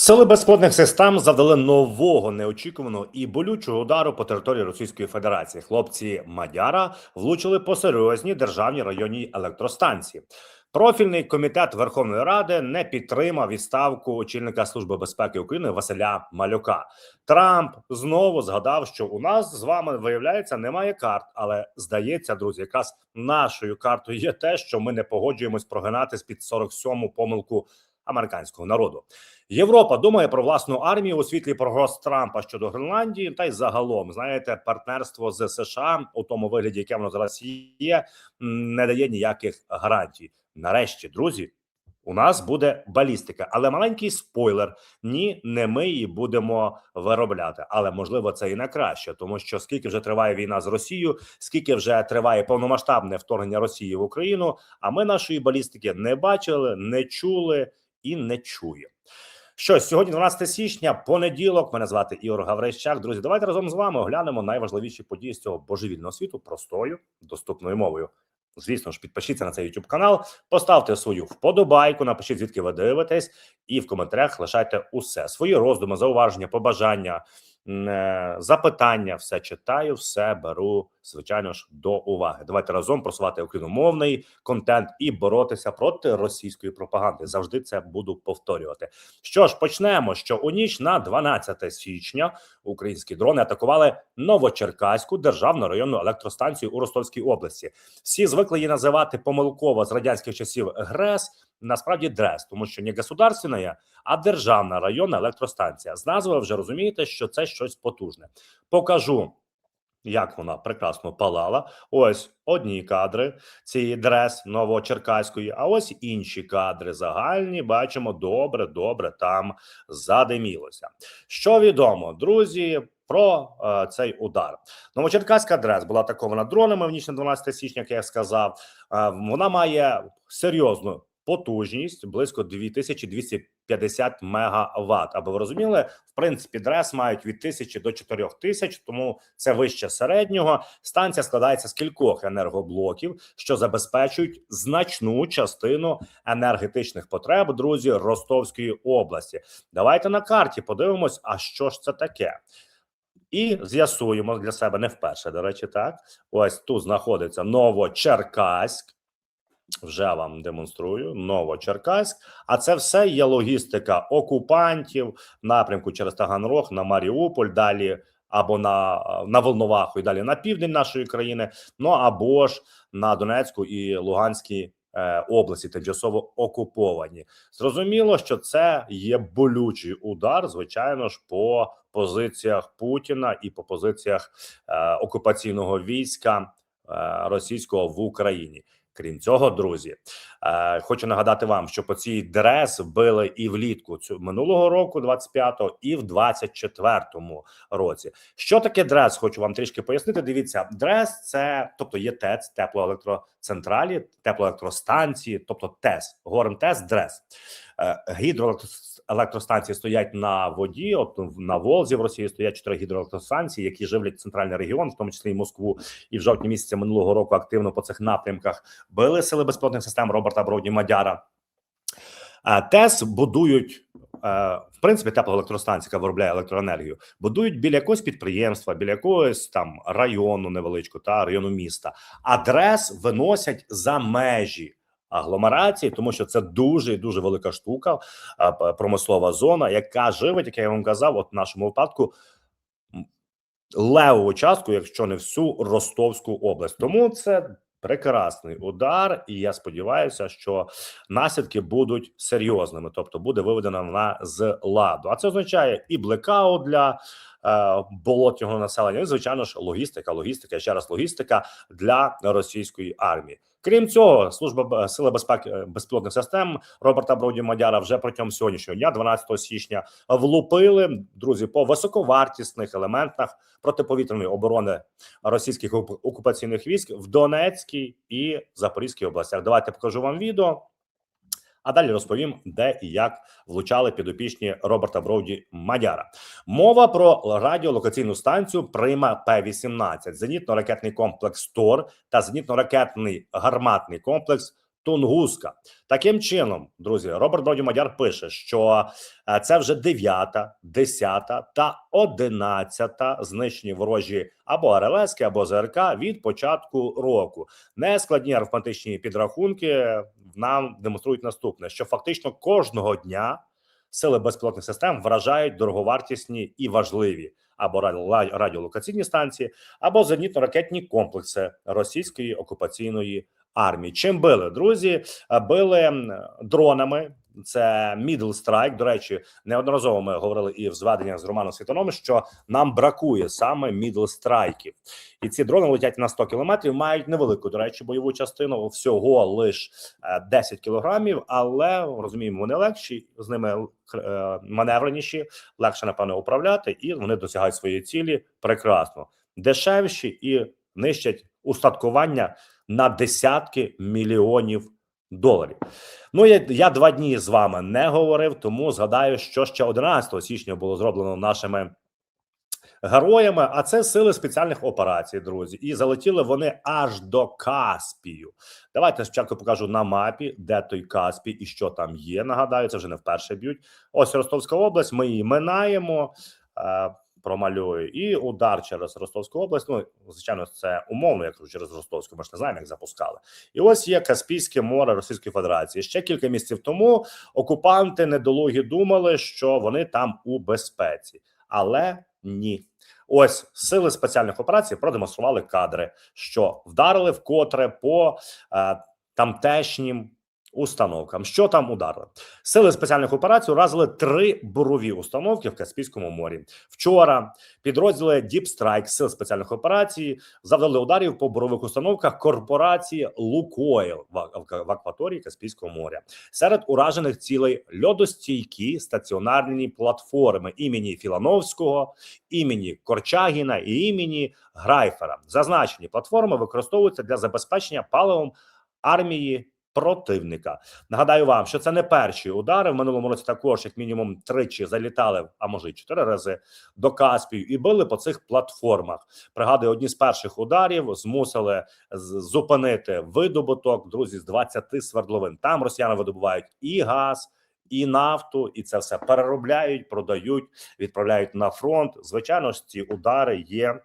Сили безпілотних систем завдали нового неочікуваного і болючого удару по території Російської Федерації. Хлопці Мадяра влучили по серйозній державній районній електростанції. Профільний комітет Верховної Ради не підтримав відставку очільника Служби безпеки України Василя Малюка. Трамп знову згадав, що у нас з вами виявляється немає карт, але здається, друзі, якраз нашою картою є те, що ми не погоджуємось прогинати з під 47-му помилку американського народу. Європа думає про власну армію у світлі прогроз Трампа щодо Гренландії, та й загалом знаєте, партнерство з США у тому вигляді, яке воно зараз є, не дає ніяких гарантій. Нарешті, друзі, у нас буде балістика, але маленький спойлер: ні, не ми її будемо виробляти. Але можливо, це і на краще, тому що скільки вже триває війна з Росією, скільки вже триває повномасштабне вторгнення Росії в Україну. А ми нашої балістики не бачили, не чули і не чує. Що сьогодні, 12 січня, понеділок. Мене звати Ігор Гаврищак. Друзі, давайте разом з вами оглянемо найважливіші події з цього божевільного світу простою доступною мовою. Звісно ж, підпишіться на цей YouTube канал, поставте свою вподобайку, напишіть звідки ви дивитесь, і в коментарях лишайте усе свої роздуми, зауваження, побажання, запитання. Все читаю, все беру звичайно ж до уваги. Давайте разом просувати україномовний контент і боротися проти російської пропаганди. Завжди це буду повторювати. Що ж, почнемо. Що у ніч на 12 січня українські дрони атакували Новочеркаську державну районну електростанцію у Ростовській області. Всі звикли її називати помилково з радянських часів ГРЕС. Насправді ДРЕС, тому що не государственна, а державна районна електростанція. З назви вже розумієте, що це щось потужне. Покажу. Як вона прекрасно палала. Ось одні кадри цієї дрес Новочеркаської, а ось інші кадри загальні. Бачимо, добре, добре там задимілося. Що відомо, друзі, про е, цей удар. Новочеркаська дрес була атакована дронами в ніч на 12 січня, як я сказав. Е, вона має серйозну потужність близько 2250 мегаватт. Аби ви розуміли, в принципі, дрес мають від 1000 до 4000, тому це вище середнього. Станція складається з кількох енергоблоків, що забезпечують значну частину енергетичних потреб, друзі, Ростовської області. Давайте на карті подивимось, а що ж це таке. І з'ясуємо для себе не вперше. До речі, так ось тут знаходиться Новочеркаськ. Вже вам демонструю Новочеркаськ. А це все є логістика окупантів напрямку через Таганрог на Маріуполь, далі або на, на Волноваху і далі на південь нашої країни. Ну або ж на Донецьку і Луганській е, області, тимчасово окуповані. Зрозуміло, що це є болючий удар, звичайно ж, по позиціях Путіна і по позиціях е, окупаційного війська е, російського в Україні. Крім цього, друзі, е, хочу нагадати вам, що по цій дрес били і влітку цю минулого року, 25-го, і в 24-му році. Що таке дрес? Хочу вам трішки пояснити. Дивіться, дрес це тобто є ТЕЦ, теплоелектроцентралі, теплоелектростанції, тобто ТЕС, Горм ТЕС, дрес. Е, Гідроелектростанції стоять на воді. От на Волзі в Росії стоять чотири гідроелектростанції, які живлять центральний регіон, в тому числі і Москву. І в жовтні місяці минулого року активно по цих напрямках били сили безпілотних систем Роберта Броуді Мадяра. Е, ТЕС будують е, в принципі теплоелектростанція, яка виробляє електроенергію, будують біля якогось підприємства, біля якогось там району невеличкого та району міста. А дрес виносять за межі агломерації, тому що це дуже і дуже велика штука, промислова зона, яка живить, як я вам казав, от в нашому випадку. Левову частку, якщо не всю Ростовську область, тому це прекрасний удар, і я сподіваюся, що наслідки будуть серйозними, тобто буде виведена вона з ладу. А це означає і блекаут для болотнього населення, і звичайно ж логістика, логістика, ще раз логістика для російської армії. Крім цього, служба сили безпеки е, безпілотних систем Роберта Броді Мадяра вже протягом сьогоднішнього дня, 12 січня, влупили друзі по високовартісних елементах протиповітряної оборони російських окупаційних військ в Донецькій і Запорізькій областях. Давайте покажу вам відео. А далі розповім, де і як влучали підопічні Роберта Броуді Мадяра. Мова про радіолокаційну станцію Прима П-18, зенітно-ракетний комплекс ТОР та зенітно-ракетний гарматний комплекс Тунгуска. Таким чином, друзі, Роберт Бродів Мадяр пише, що е, це вже 9, 10 та 11 знищені ворожі або РЛС, або ЗРК від початку року. Нескладні арифметичні підрахунки нам демонструють наступне: що фактично кожного дня сили безпілотних систем вражають дороговартісні і важливі або радіолокаційні станції, або зенітно-ракетні комплекси російської окупаційної армії. Чим били друзі? Е, Били дронами. Це Middle Strike. До речі, неодноразово ми говорили і в зведеннях з Романом Світоном, що нам бракує саме Middle Strikeів. І ці дрони летять на 100 кілометрів, мають невелику, до речі, бойову частину всього лиш е, 10 кілограмів, але розуміємо, вони легші, з ними е, маневреніші, легше напевно управляти, і вони досягають своєї цілі прекрасно, дешевші і нищать устаткування на десятки мільйонів доларів. Ну я, я два дні з вами не говорив, тому згадаю, що ще 11 січня було зроблено нашими героями. А це сили спеціальних операцій, друзі. І залетіли вони аж до Каспію. Давайте спочатку покажу на мапі, де той Каспій і що там є. Нагадаю, це вже не вперше б'ють. Ось Ростовська область. Ми її минаємо. Промалюю і удар через Ростовську область. Ну звичайно, це умовно, як через Ростовську. Ми ж не знаємо, як запускали. І ось є Каспійське море Російської Федерації. Ще кілька місяців тому окупанти недолугі думали, що вони там у безпеці, але ні. Ось сили спеціальних операцій продемонстрували кадри, що вдарили вкотре по е, тамтешнім установкам. Що там ударили? Сили спеціальних операцій уразили три бурові установки в Каспійському морі. Вчора підрозділи Strike сил спеціальних операцій завдали ударів по бурових установках корпорації Лукойл в акваторії Каспійського моря. Серед уражених цілей льодостійкі стаціонарні платформи імені Філановського, імені Корчагіна і імені Грайфера. Зазначені платформи використовуються для забезпечення паливом армії. Противника нагадаю вам, що це не перші удари. В минулому році також, як мінімум, тричі залітали, а може й чотири рази до Каспію і били по цих платформах. Пригадую, одні з перших ударів змусили зупинити видобуток друзі з 20 свердловин. Там росіяни видобувають і газ, і нафту, і це все переробляють, продають, відправляють на фронт. Звичайно ж, ці удари є.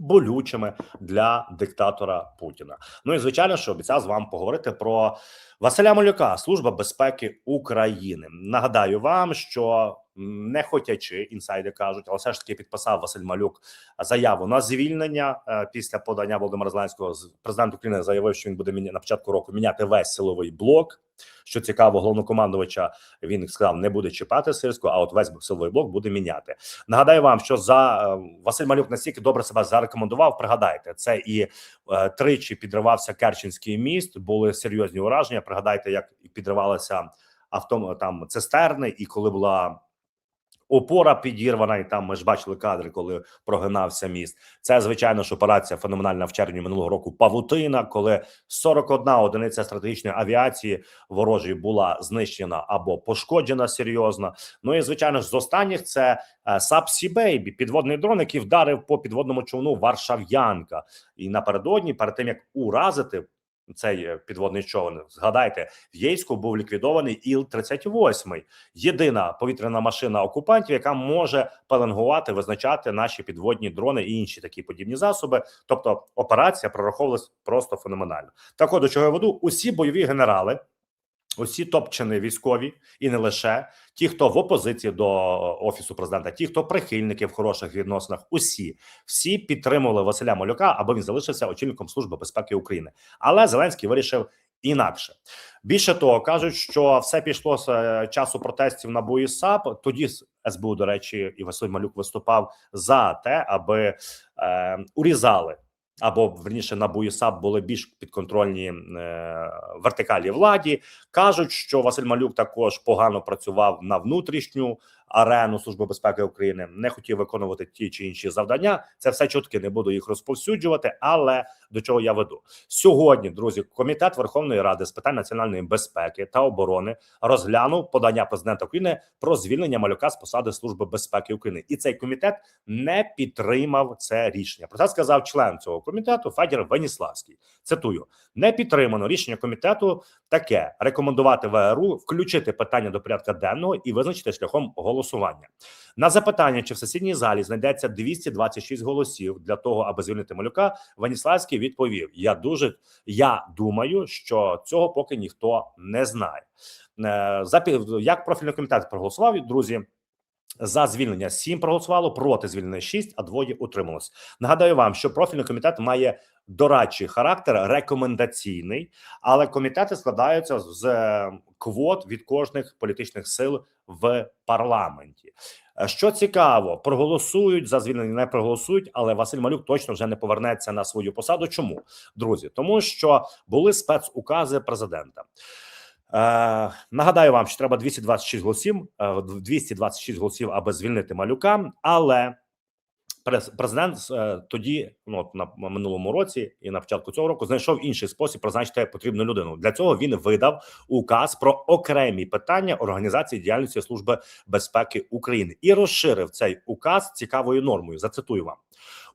Болючими для диктатора Путіна. Ну і звичайно, що обіцяв з вами поговорити про Василя Малюка, Служба безпеки України. Нагадаю вам, що не хотячи, інсайди кажуть, але все ж таки підписав Василь Малюк заяву на звільнення е, після подання Володимира Зеленського. Президент України заявив, що він буде міня- на початку року міняти весь силовий блок. Що цікаво, головнокомандувача він сказав, не буде чіпати сирську, а от весь силовий блок буде міняти. Нагадаю вам, що за е, Василь Малюк настільки добре себе зарекомендував. Пригадайте, це і е, тричі підривався Керченський міст. Були серйозні ураження. Пригадайте, як підривалися авто там цистерни, і коли була. Опора підірвана, і там ми ж бачили кадри, коли прогинався міст. Це звичайно ж операція феноменальна в червні минулого року. Павутина, коли 41 одиниця стратегічної авіації ворожої була знищена або пошкоджена серйозно. Ну і звичайно ж, з останніх це е, Сапсі Бейбі, підводний дрон, який вдарив по підводному човну Варшав'янка. І напередодні, перед тим як уразити цей е, підводний човен, згадайте, в Єйську був ліквідований іл 38 єдина повітряна машина окупантів, яка може пеленгувати, визначати наші підводні дрони і інші такі подібні засоби. Тобто операція прораховувалась просто феноменально. Так, от до чого я веду, усі бойові генерали. Усі топчини військові і не лише ті, хто в опозиції до офісу президента, ті, хто прихильники в хороших відносинах, усі всі підтримували Василя Малюка, аби він залишився очільником служби безпеки України. Але Зеленський вирішив інакше. Більше того, кажуть, що все пішло з е, часу протестів на бої САП. Тоді СБУ, до речі, і Василь Малюк виступав за те, аби е, урізали. Або верніше на БУЄСАП були більш підконтрольні е, вертикалі владі. Кажуть, що Василь Малюк також погано працював на внутрішню арену Служби безпеки України, не хотів виконувати ті чи інші завдання. Це все чутки, не буду їх розповсюджувати. Але до чого я веду сьогодні, друзі, комітет Верховної Ради з питань національної безпеки та оборони розглянув подання президента України про звільнення малюка з посади Служби безпеки України, і цей комітет не підтримав це рішення. Про це сказав член цього комітету Федір Веніславський. Цитую: не підтримано рішення комітету таке: рекомендувати ВРУ включити питання до порядка денного і визначити шляхом голосування. На запитання, чи в сесійній залі знайдеться 226 голосів для того, аби звільнити малюка, Веніславський відповів: Я дуже я думаю, що цього поки ніхто не знає. Запів як профільний комітет проголосував, друзі. За звільнення 7 проголосувало, проти звільнення 6, а двоє утрималось. Нагадаю вам, що профільний комітет має дорадчий характер, рекомендаційний, але комітети складаються з е, квот від кожних політичних сил в парламенті. Е, Що цікаво, проголосують за звільнення, не проголосують, але Василь Малюк точно вже не повернеться на свою посаду. Чому друзі? Тому що були спецукази президента. Е, нагадаю вам, що треба 226 голосів, е, 226 голосів, аби звільнити малюка. Але през- президент е, тоді, ну на минулому році і на початку цього року, знайшов інший спосіб призначити потрібну людину. Для цього він видав указ про окремі питання організації діяльності Служби безпеки України і розширив цей указ цікавою нормою. Зацитую вам.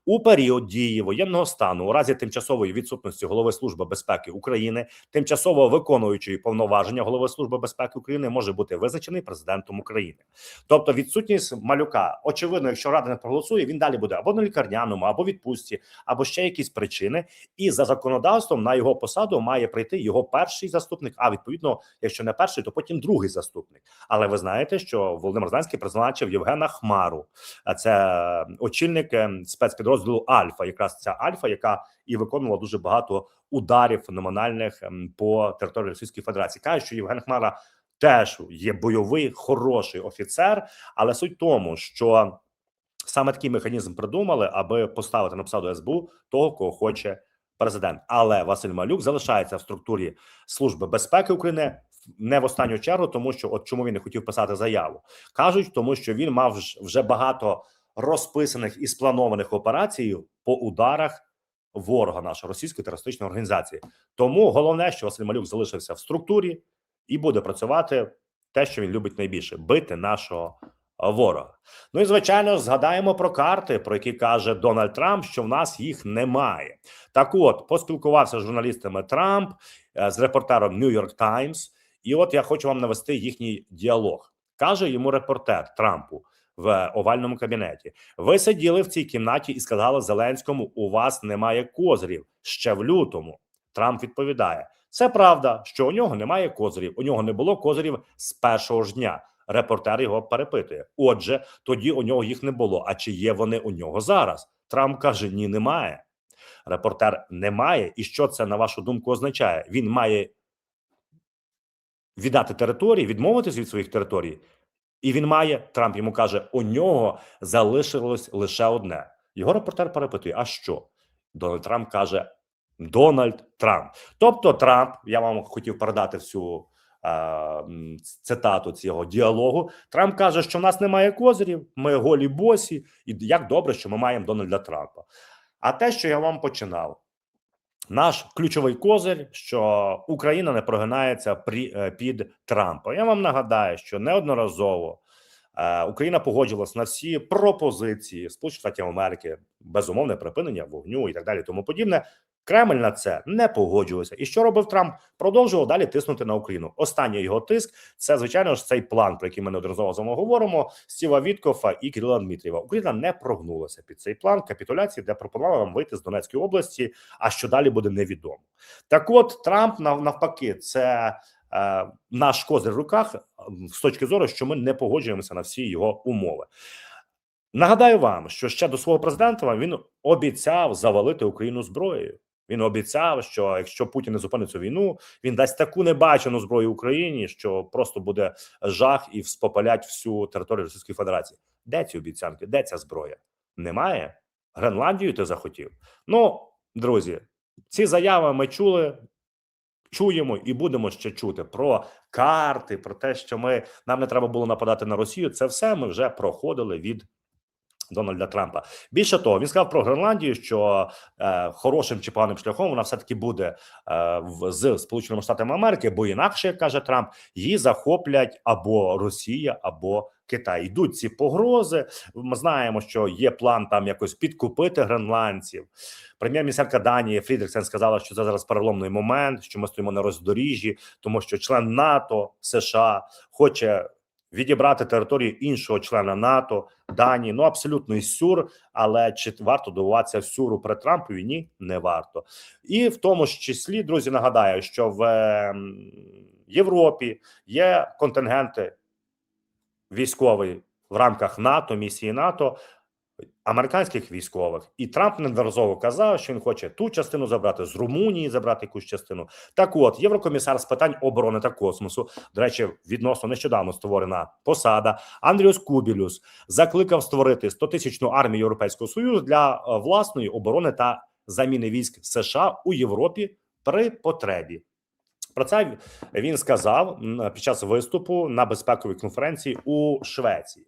У період дії воєнного стану, у разі тимчасової відсутності голови служби безпеки України, тимчасово виконуючої повноваження голови служби безпеки України може бути визначений президентом України. Тобто, відсутність малюка, очевидно, якщо рада не проголосує, він далі буде або на лікарняному, або відпустці, або ще якісь причини. І за законодавством на його посаду має прийти його перший заступник. А відповідно, якщо не перший, то потім другий заступник. Але ви знаєте, що Володимир Зеленський призначив Євгена Хмару, а це очільник е, спецпідрозділу Альфа, якраз ця Альфа, яка і виконувала дуже багато ударів феноменальних ем, по території Російської Федерації. Каже, що Євген Хмара теж є бойовий, хороший офіцер, але суть в тому, що саме такий механізм придумали, аби поставити на посаду СБУ того, кого хоче президент. Але Василь Малюк залишається в структурі Служби безпеки України не в останню чергу, тому що от чому він не хотів писати заяву, кажуть, тому що він мав вже багато розписаних і спланованих операцій по ударах ворога нашої російської терористичної організації. Тому головне, що Василь Малюк залишився в структурі і буде працювати те, що він любить найбільше бити нашого ворога. Ну і звичайно, згадаємо про карти, про які каже Дональд Трамп, що в нас їх немає. Так, от поспілкувався з журналістами Трамп е, з репортером New York Times, і от я хочу вам навести їхній діалог. каже йому репортер Трампу в овальному кабінеті. Ви сиділи в цій кімнаті і сказали Зеленському: у вас немає козирів ще в лютому. Трамп відповідає: це правда, що у нього немає козирів. У нього не було козирів з першого ж дня. Репортер його перепитує. Отже, тоді у нього їх не було. А чи є вони у нього зараз? Трамп каже: Ні, немає. Репортер немає. І що це на вашу думку означає? Він має віддати території, відмовитись від своїх територій. І він має Трамп йому каже: у нього залишилось лише одне. Його репортер перепитує: а що? Дональд Трамп каже: Дональд Трамп. Тобто, Трамп, я вам хотів передати всю е, цитату цього діалогу. Трамп каже, що в нас немає козирів, ми голі босі, і як добре, що ми маємо Дональда Трампа. А те, що я вам починав. Наш ключовий козир, що Україна не прогинається е, під Трампа. Я вам нагадаю, що неодноразово е, Україна погоджувалась на всі пропозиції Сполучених Штатів Америки, безумовне припинення вогню і так далі. Тому подібне. Кремль на це не погоджувався. І що робив Трамп? Продовжував далі тиснути на Україну. Останній його тиск це звичайно ж цей план, про який ми неодноразово з вами говоримо. Стіва Віткофа і Кирила Дмитрієва. Україна не прогнулася під цей план капітуляції, де пропонувала нам вийти з Донецької області. А що далі буде невідомо. Так, от Трамп навпаки, це е, наш козир в руках е, з точки зору, що ми не погоджуємося на всі його умови. Нагадаю вам, що ще до свого президента він обіцяв завалити Україну зброєю. Він обіцяв, що якщо Путін не зупинить цю війну, він дасть таку небачену зброю Україні, що просто буде жах і спопалять всю територію Російської Федерації. Де ці обіцянки? Де ця зброя? Немає. Гренландію ти захотів. Ну, друзі, ці заяви ми чули чуємо і будемо ще чути про карти, про те, що ми нам не треба було нападати на Росію. Це все ми вже проходили від. Дональда Трампа більше того, він сказав про Гренландію, що е, хорошим чи поганим шляхом вона все таки буде е, в з Сполученими Штатами Америки, бо інакше як каже Трамп, її захоплять або Росія, або Китай. Йдуть ці погрози. Ми знаємо, що є план там якось підкупити гренландців. Прем'єр-міністерка Данії Фрідріксен сказала, що це зараз переломний момент, що ми стоїмо на роздоріжжі, тому що член НАТО США хоче відібрати територію іншого члена НАТО Данії. Ну абсолютний сюр. Але чи варто добуватися сюру при Трампові? Ні, не варто. І в тому ж числі, друзі, нагадаю, що в ем, Європі є контингенти військові в рамках НАТО, місії НАТО. Американських військових і Трамп неодноразово казав, що він хоче ту частину забрати з Румунії, забрати якусь частину. Так, от єврокомісар з питань оборони та космосу, до речі, відносно нещодавно створена посада Андріус Кубілюс закликав створити 100-тисячну армію Європейського союзу для е, власної оборони та заміни військ США у Європі при потребі. Про це він сказав під час виступу на безпековій конференції у Швеції.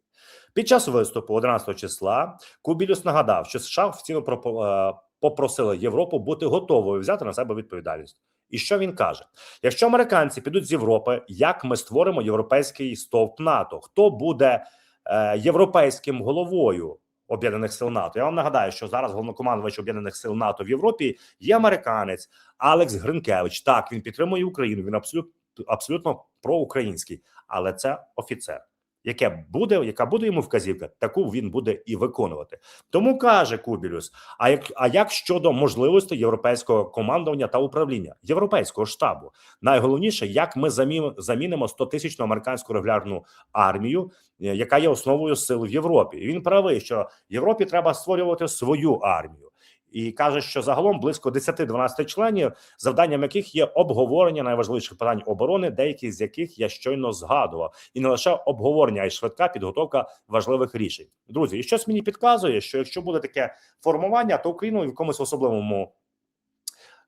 Під час виступу 11 числа Кубілюс нагадав, що США офіційно е, попросили Європу бути готовою взяти на себе відповідальність. І що він каже: якщо американці підуть з Європи, як ми створимо європейський стовп НАТО? Хто буде е, європейським головою об'єднаних сил НАТО? Я вам нагадаю, що зараз головнокомандувач об'єднаних сил НАТО в Європі є американець Алекс Гринкевич. Так він підтримує Україну. Він абсолютно абсолютно проукраїнський, але це офіцер. Яке буде, яка буде йому вказівка, таку він буде і виконувати. Тому каже Кубілюс: а як а як щодо можливості європейського командування та управління європейського штабу? Найголовніше, як ми замі- замінимо 100-тисячну американську регулярну армію, е, яка є основою сил в Європі. І він правий, що Європі треба створювати свою армію. І каже, що загалом близько 10-12 членів, завданням яких є обговорення найважливіших питань оборони, деякі з яких я щойно згадував, і не лише обговорення, а й швидка підготовка важливих рішень. Друзі, і щось мені підказує, що якщо буде таке формування, то Україну в якомусь особливому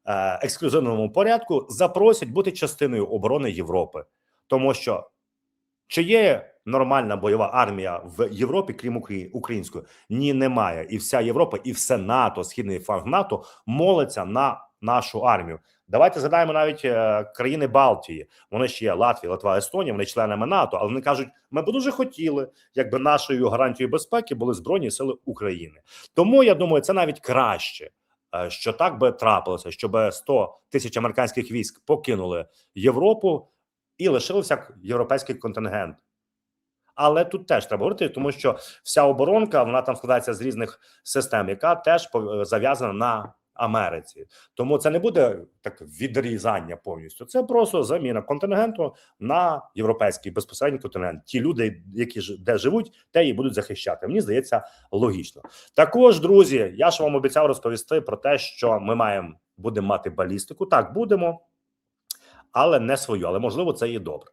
е, ексклюзивному порядку запросять бути частиною оборони Європи, тому що чи є нормальна бойова армія в Європі, крім Украї- української? Ні, немає. І вся Європа, і все НАТО, східний фланг НАТО молиться на нашу армію. Давайте згадаємо навіть е, країни Балтії. Вони ще є Латвія, Литва, Естонія. Вони членами НАТО, але вони кажуть, ми б дуже хотіли, якби нашою гарантією безпеки були збройні сили України. Тому я думаю, це навіть краще. е, Що так би трапилося, щоб 100 тисяч американських військ покинули Європу і лишився європейський контингент. Але тут теж треба говорити, тому що вся оборонка вона там складається з різних систем, яка теж зав'язана на Америці. Тому це не буде так відрізання повністю. Це просто заміна контингенту на європейський безпосередній континент. Ті люди, які ж де живуть, те і будуть захищати. Мені здається, логічно. Також, друзі, я ж вам обіцяв розповісти про те, що ми маємо будемо мати балістику. Так, будемо, але не свою. Але можливо, це і добре.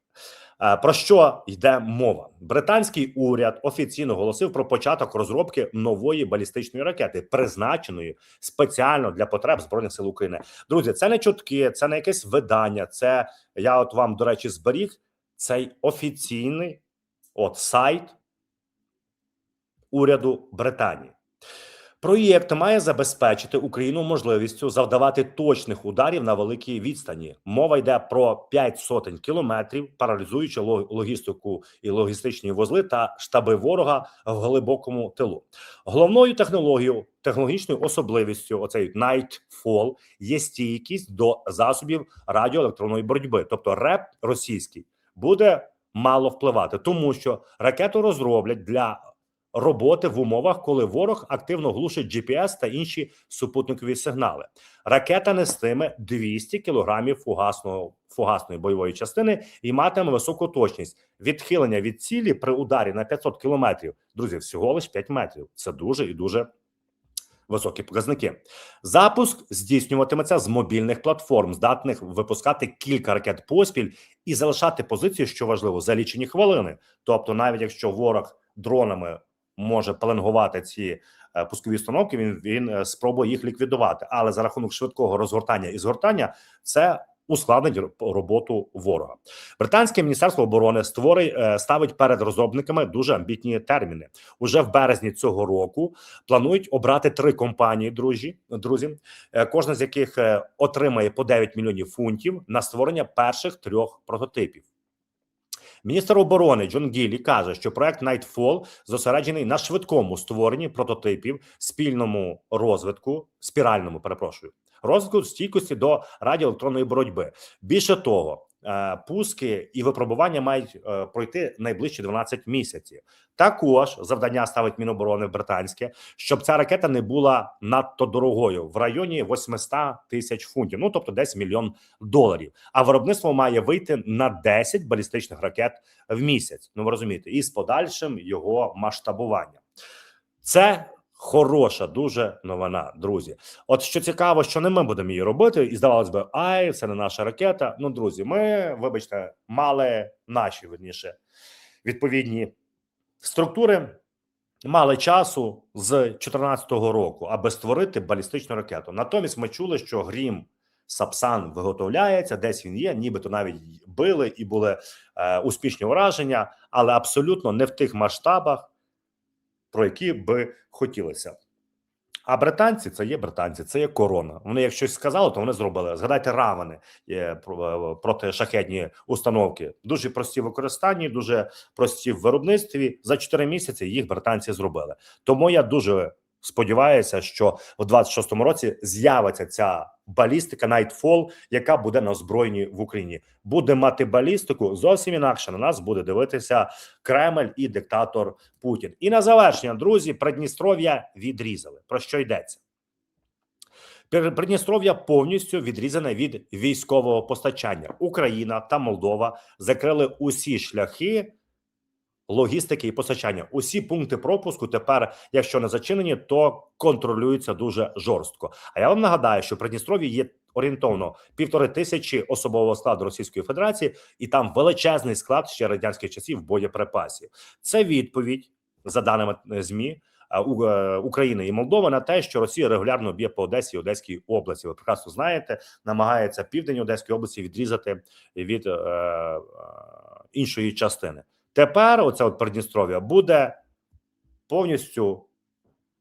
Е, Про що йде мова? Британський уряд офіційно оголосив про початок розробки нової балістичної ракети, призначеної спеціально для потреб збройних сил України. Друзі, це не чутки, це не якесь видання. Це я от вам до речі зберіг цей офіційний от сайт уряду Британії. Проєкт має забезпечити Україну можливістю завдавати точних ударів на великій відстані. Мова йде про 5 сотень кілометрів, паралізуючи ло- логістику і логістичні вузли та штаби ворога в глибокому тилу. Головною технологією, технологічною особливістю оцей Nightfall є стійкість до засобів радіоелектронної боротьби, тобто РЕП російський буде мало впливати, тому що ракету розроблять для роботи в умовах, коли ворог активно глушить GPS та інші супутникові сигнали. Ракета нестиме 200 кілограмів фугасного фугасної бойової частини і матиме високу точність. Відхилення від цілі при ударі на 500 кілометрів. Друзі, всього лише 5 метрів. Це дуже і дуже. Високі показники. Запуск здійснюватиметься з мобільних платформ, здатних випускати кілька ракет поспіль і залишати позицію, що важливо, за лічені хвилини. Тобто, навіть якщо ворог дронами може пеленгувати ці е, пускові установки, він він е, спробує їх ліквідувати. Але за рахунок швидкого розгортання і згортання це ускладнить роботу ворога. Британське міністерство оборони створить е, ставить перед розробниками дуже амбітні терміни. Уже в березні цього року планують обрати три компанії, друзі, друзі, кожна з яких отримає по 9 мільйонів фунтів на створення перших трьох прототипів. Міністр оборони Джон Гіллі каже, що проект Nightfall зосереджений на швидкому створенні прототипів, спільному розвитку, спіральному, перепрошую, розвитку стійкості до радіоелектронної боротьби. Більше того, пуски і випробування мають е, пройти найближчі 12 місяців. Також завдання ставить Міноборони британське, щоб ця ракета не була надто дорогою в районі 800 тисяч фунтів, ну тобто десь мільйон доларів. А виробництво має вийти на 10 балістичних ракет в місяць. Ну ви розумієте, і з подальшим його масштабуванням. Це хороша дуже новина, друзі. От що цікаво, що не ми будемо її робити, і здавалось би, ай, це не наша ракета. Ну, друзі, ми, вибачте, мали наші верніше відповідні структури. Мали часу з 2014 року, аби створити балістичну ракету. Натомість ми чули, що грім Сапсан виготовляється, десь він є, нібито навіть били і були е, успішні ураження, але абсолютно не в тих масштабах, про які би хотілося. А британці це є британці, це є корона. Вони як щось сказали, то вони зробили. Згадайте равани е, шахетні е, установки. Дуже прості в використанні, дуже прості в виробництві. За 4 місяці їх британці зробили. Тому я дуже сподіваюся, що в 26-му році з'явиться ця балістика Nightfall, яка буде на озброєнні в Україні. Буде мати балістику зовсім інакше. На нас буде дивитися Кремль і диктатор Путін. І на завершення, друзі, Придністров'я відрізали. Про що йдеться? Придністров'я повністю відрізане від військового постачання. Україна та Молдова закрили усі шляхи логістики і постачання. Усі пункти пропуску тепер, якщо не зачинені, то контролюються дуже жорстко. А я вам нагадаю, що в Придністров'ї є орієнтовно півтори тисячі особового складу Російської Федерації, і там величезний склад ще радянських часів боєприпасів. Це відповідь за даними е, змі. е, е, України і Молдови на те, що Росія регулярно б'є по Одесі і Одеській області. Ви прекрасно знаєте, намагається південь Одеської області відрізати від е, іншої частини. Тепер оце от Придністров'я буде повністю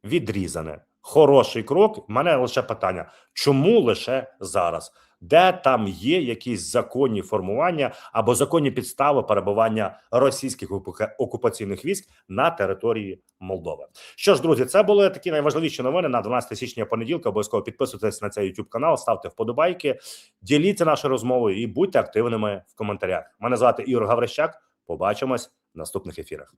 відрізане. Хороший крок. У мене лише питання: чому лише зараз? Де там є якісь законні формування або законні підстави перебування російських окупаційних військ на території Молдови? Що ж, друзі, це були такі найважливіші новини на 12 січня понеділка. Обов'язково підписуйтесь на цей YouTube канал, ставте вподобайки, діліться нашою розмовою і будьте активними в коментарях. Мене звати Ігор Гаврищак. Побачимось в наступних ефірах.